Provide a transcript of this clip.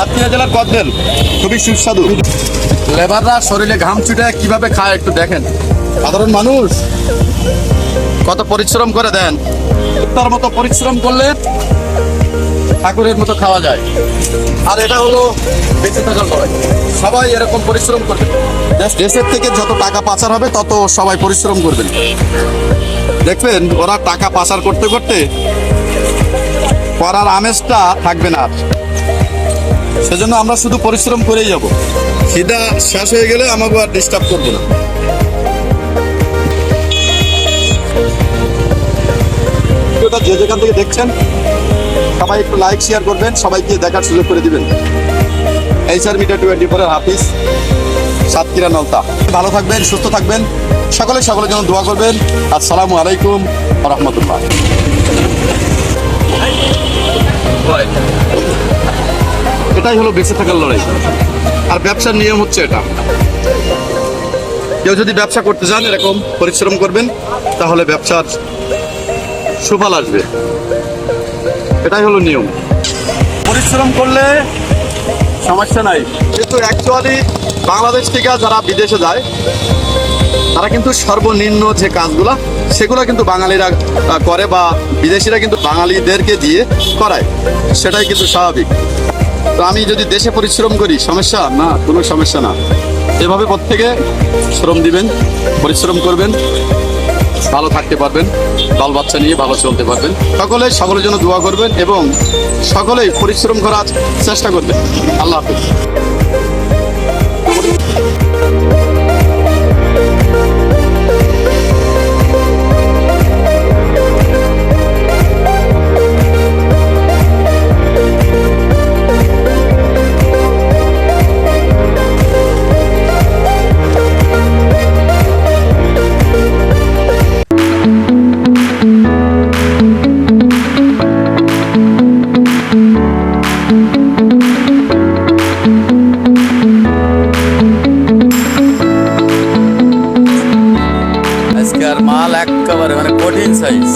সাতক্ষীরা জেলার কদবেল খুবই সুস্বাদু। লেবাররা শরীরে ঘাম ছুটে কীভাবে খায় একটু দেখেন। সাধারণ মানুষ কত পরিশ্রম করে দেন। তার মতো পরিশ্রম করলে ঠাকুরের মতো খাওয়া যায়। আর এটা হলো বেঁচে থাকার লড়াই। সবাই এরকম পরিশ্রম করবে। দেশ- দেশের থেকে যত টাকা পাচার হবে তত সবাই পরিশ্রম করবেন দেখবেন ওরা টাকা পাচার করতে করতে করার আমেজটা থাকবে না আর। সেজন্য আমরা শুধু পরিশ্রম করেই যাব। খিদা শেষ হয়ে গেলে আমাকে আর ডিস্টার্ব করবে না। যে যেখান থেকে দেখছেন, সবাই একটু লাইক শেয়ার করবেন, সবাইকে দেখার সুযোগ করে দিবেন। এইচআর মিডিয়া টোয়েন্টি ফোরের হাফিজ, সাতক্ষীরা নলতা। ভালো থাকবেন, সুস্থ থাকবেন। সকলে সকলের জন্য দোয়া করবেন। আসসালামু আলাইকুম রহমতুল্লাহ। এটাই হলো বেঁচে থাকার লড়াই। আর ব্যবসার নিয়ম হচ্ছে এটা। কেউ যদি ব্যবসা করতে চান এরকম পরিশ্রম করবেন, তাহলে ব্যবসার সুফল আসবে। এটাই হলো নিয়ম। পরিশ্রম করলে সমস্যা নাই। কিন্তু অ্যাকচুয়ালি বাংলাদেশ থেকে যারা বিদেশে যায়, তারা কিন্তু সর্বনিম্ন যে কাজগুলা, সেগুলো কিন্তু বাঙালিরা করে বা বিদেশিরা কিন্তু বাঙালিদেরকে দিয়ে করায়। সেটাই কিন্তু স্বাভাবিক। তো আমি যদি দেশে পরিশ্রম করি, সমস্যা? না, কোনো সমস্যা না। এভাবে প্রত্যেকে শ্রম দিবেন, পরিশ্রম করবেন, ভালো থাকতে পারবেন বাল বাচ্চা নিয়ে ভালো চলতে পারবেন। সকলে সকলের জন্য দোয়া করবেন এবং সকলেই পরিশ্রম করার চেষ্টা করবেন। আল্লাহ হাফিজ। মাল একেবারে মানে কঠিন সাইজ